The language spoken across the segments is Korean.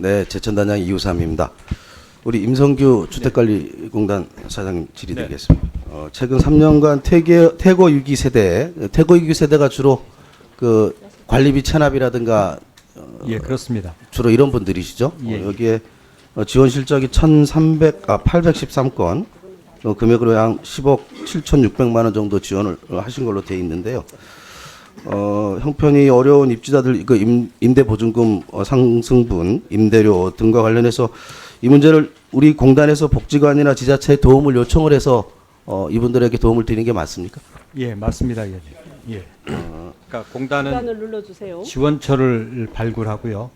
네, 제천단장 이우삼입니다. 우리 임성규 주택관리공단 사장님 질의드리겠습니다. 어, 최근 3년간 퇴계, 퇴거 위기 세대, 퇴거 위기 세대가 주로 그 관리비 체납이라든가 예, 그렇습니다. 주로 이런 분들이시죠. 예. 어, 여기에 어, 지원 실적이 1,300, 아, 813건, 어, 금액으로 한 10억 7,600만 원 정도 지원을 어, 하신 걸로 돼 있는데요. 어, 형편이 어려운 입주자들 그 임, 임대 보증금 어, 상승분, 임대료 등과 관련해서 이 문제를 우리 공단에서 복지관이나 지자체에 도움을 요청을 해서 어, 이분들에게 도움을 드리는 게 맞습니까? 예, 맞습니다. 예. 예. 그러니까 공단은 버튼을 눌러주세요. 지원처를 발굴하고요.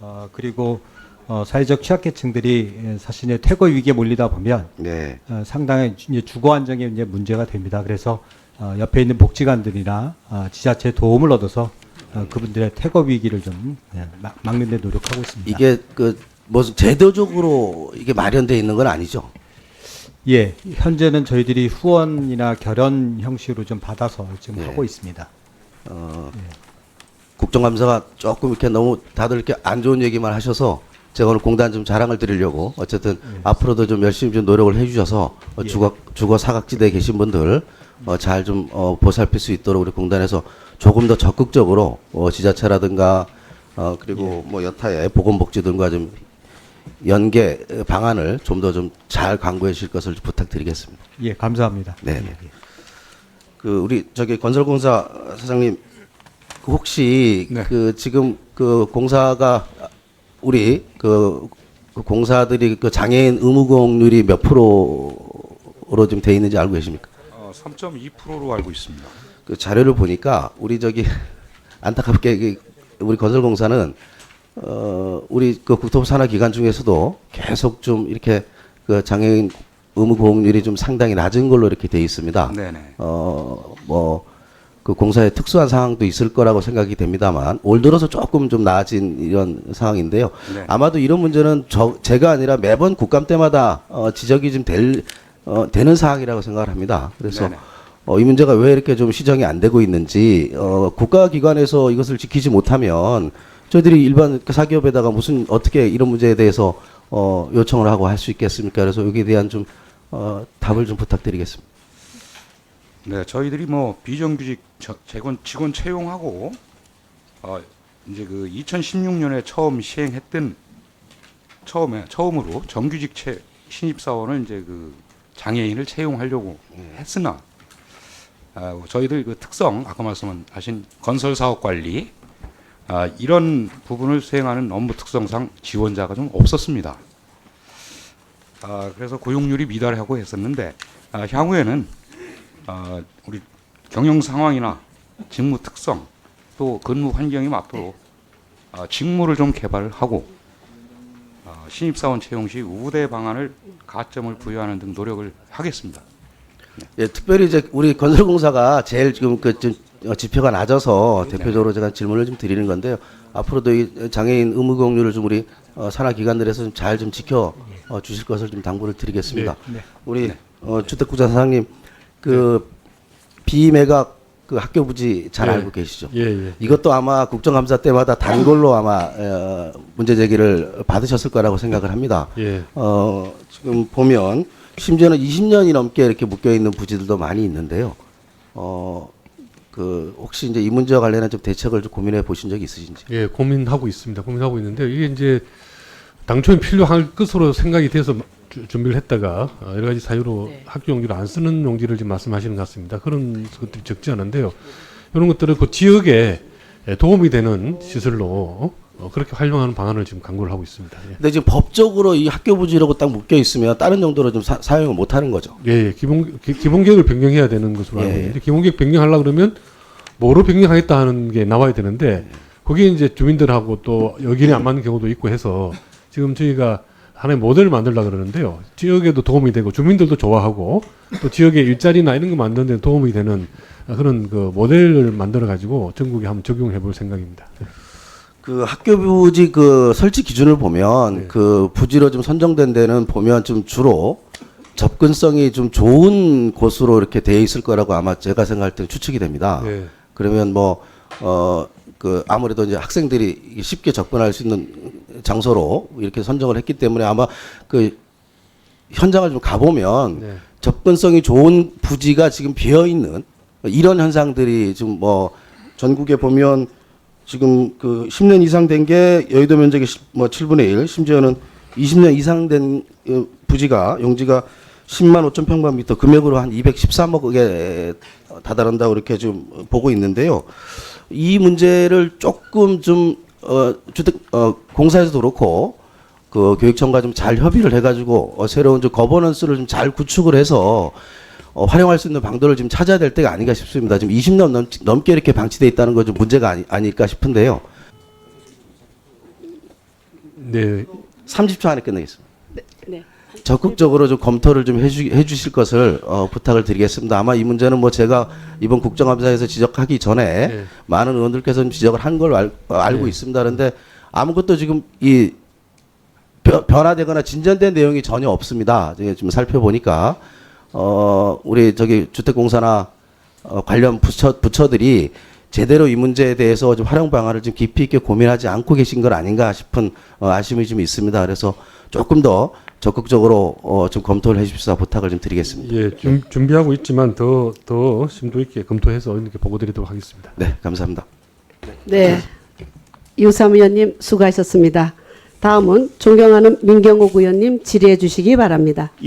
어, 그리고 어, 사회적 취약계층들이 예, 자신의 퇴거 위기에 몰리다 보면 네. 어, 상당히 이제 주거 안정에 이제 문제가 됩니다. 그래서 어, 옆에 있는 복지관들이나 어, 지자체 도움을 얻어서 어, 그분들의 퇴거 위기를 좀 예, 막- 막는 데 노력하고 있습니다. 이게 그 무슨 제도적으로 이게 마련돼 있는 건 아니죠. 예, 현재는 저희들이 후원이나 결연 형식으로 좀 받아서 지금 예. 하고 있습니다. 어, 국정감사가 조금 이렇게 너무 다들 이렇게 안 좋은 얘기만 하셔서 제가 오늘 공단 좀 자랑을 드리려고 어쨌든 앞으로도 좀 열심히 좀 노력을 해주셔서 어, 예. 주거 주거 사각지대에 계신 분들 어, 잘좀 어, 보살필 수 있도록 우리 공단에서 조금 더 적극적으로 어, 지자체라든가 어, 그리고 뭐 여타의 보건복지 등과 좀 연계 방안을 좀 더 좀 잘 강구해 주실 것을 부탁드리겠습니다. 예, 감사합니다. 네. 네. 그 우리 저기 건설공사 사장님 그 혹시 네. 그 지금 그 공사가 우리 그, 그 공사들이 그 장애인 의무 공률이 몇 프로로 좀돼 있는지 알고 계십니까? 어, 3.2%로 알고 있습니다. 그 자료를 보니까 우리 저기 안타깝게 우리 건설공사는 어 우리 그 국토부 산하 기관 중에서도 계속 좀 이렇게 그 장애인 의무 공률이 좀 상당히 낮은 걸로 이렇게 돼 있습니다. 네네. 어, 뭐, 그 공사에 특수한 상황도 있을 거라고 생각이 됩니다만, 올 들어서 조금 좀 나아진 이런 상황인데요. 네. 아마도 이런 문제는 저, 제가 아니라 매번 국감 때마다 어, 지적이 좀 될, 어, 되는 사항이라고 생각을 합니다. 그래서 네네. 어, 이 문제가 왜 이렇게 좀 시정이 안 되고 있는지, 어, 국가기관에서 이것을 지키지 못하면 저희들이 일반 그 사기업에다가 무슨 어떻게 이런 문제에 대해서 어, 요청을 하고 할 수 있겠습니까? 그래서 여기에 대한 좀 어, 답을 좀 부탁드리겠습니다. 네, 저희들이 뭐 비정규직 저- 재건 직원 채용하고 어, 이제 그 2016년에 처음 시행했던 처음에 처음으로 정규직 채, 신입 사원을 이제 그 장애인을 채용하려고 했으나 아, 저희들 그 특성 아까 말씀하신 건설 사업 관리 아, 이런 부분을 수행하는 업무 특성상 지원자가 좀 없었습니다. 아, 그래서 고용률이 미달하고 했었는데 아, 향후에는 아, 우리 경영 상황이나 직무 특성 또 근무 환경에 맞도록 아, 직무를 좀 개발을 하고 아, 신입사원 채용 시 우대 방안을 가점을 부여하는 등 노력을 하겠습니다. 예, 특별히 이제 우리 건설공사가 제일 지금 그 좀, 어, 지표가 낮아서 네. 대표적으로 제가 질문을 좀 드리는 건데요. 앞으로도 이 장애인 의무 공률을 좀 우리 어, 산하 기관들에서 좀 잘 좀 지켜 어, 주실 것을 좀 당부를 드리겠습니다. 네. 우리 어, 주택국장 사장님 그 비매각 그 학교 부지 잘 예. 알고 계시죠? 예, 예. 이것도 아마 국정감사 때마다 단골로 아마 어, 문제 제기를 받으셨을 거라고 생각을 합니다. 예. 어, 지금 보면 심지어는 20년이 넘게 이렇게 묶여 있는 부지들도 많이 있는데요. 어, 그 혹시 이제 이 문제와 관련한 좀 대책을 좀 고민해 보신 적이 있으신지? 예, 고민하고 있습니다. 고민하고 있는데 이게 이제 당초에 필요할 것으로 생각이 돼서 주- 준비를 했다가 어, 여러 가지 사유로 네. 학교 용지를 안 쓰는 용지를 지금 말씀하시는 것 같습니다. 그런 것들이 적지 않은데요. 이런 것들을 그 지역에 예, 도움이 되는 시설로 어, 그렇게 활용하는 방안을 지금 강구를 하고 있습니다. 예. 근데 지금 법적으로 이 학교 부지라고 딱 묶여 있으면 다른 정도로 좀 사, 사용을 못 하는 거죠. 예, 예. 기본 기, 기본 계획을 변경해야 되는 것으로 알고 예, 있는데 기본 계획 변경하려 그러면 뭐로 변경하겠다 하는 게 나와야 되는데 거기에 이제 주민들하고 또 의견이 안 맞는 경우도 있고 해서 지금 저희가 하나의 모델을 만들려 그러는데요. 지역에도 도움이 되고 주민들도 좋아하고 또 지역의 일자리나 이런 거 만드는 데 도움이 되는 그런 그 모델을 만들어 가지고 전국에 한번 적용해 볼 생각입니다. 그 학교 부지 그 설치 기준을 보면 네. 그 부지로 좀 선정된 데는 보면 좀 주로 접근성이 좀 좋은 곳으로 이렇게 돼 있을 거라고 아마 제가 생각할 때는 추측이 됩니다. 네. 그러면 뭐, 어, 그 아무래도 이제 학생들이 쉽게 접근할 수 있는 장소로 이렇게 선정을 했기 때문에 아마 그 현장을 좀 가보면 네. 접근성이 좋은 부지가 지금 비어 있는 이런 현상들이 지금 뭐 전국에 보면 지금 그 10년 이상 된 게 여의도 면적의 시- 뭐 7분의 1, 심지어는 20년 이상 된 어, 부지가 용지가 10만 5천 평방미터 금액으로 한 213억에 다다른다고 이렇게 좀 보고 있는데요. 이 문제를 조금 좀 어, 주택 어, 공사에서도 그렇고 그 교육청과 좀 잘 협의를 해가지고 어, 새로운 좀 거버넌스를 좀 잘 구축을 해서 어, 활용할 수 있는 방도를 지금 찾아야 될 때가 아닌가 싶습니다. 지금 20년 넘, 넘게 이렇게 방치돼 있다는 건 좀 문제가 아니, 아닐까 싶은데요. 네. 30초 안에 끝내겠습니다. 네. 적극적으로 좀 검토를 좀 해주, 해주실 것을 어, 부탁을 드리겠습니다. 아마 이 문제는 뭐 제가 이번 국정감사에서 지적하기 전에 네. 많은 의원들께서 좀 지적을 한 걸 알고 네. 있습니다. 그런데 아무것도 지금 이 변- 변화되거나 진전된 내용이 전혀 없습니다. 지금 살펴보니까 어 우리 저기 주택공사나 어, 관련 부처 부처들이 제대로 이 문제에 대해서 좀 활용 방안을 좀 깊이 있게 고민하지 않고 계신 건 아닌가 싶은 어, 아쉬움이 좀 있습니다. 그래서 조금 더 적극적으로 어, 좀 검토를 해주십사 부탁을 좀 드리겠습니다. 예, 준, 준비하고 있지만 더 더 심도 있게 검토해서 이렇게 보고 드리도록 하겠습니다. 네, 감사합니다. 네. 유삼 의원님 수고하셨습니다. 다음은 존경하는 민경욱 의원님 질의해 주시기 바랍니다. 이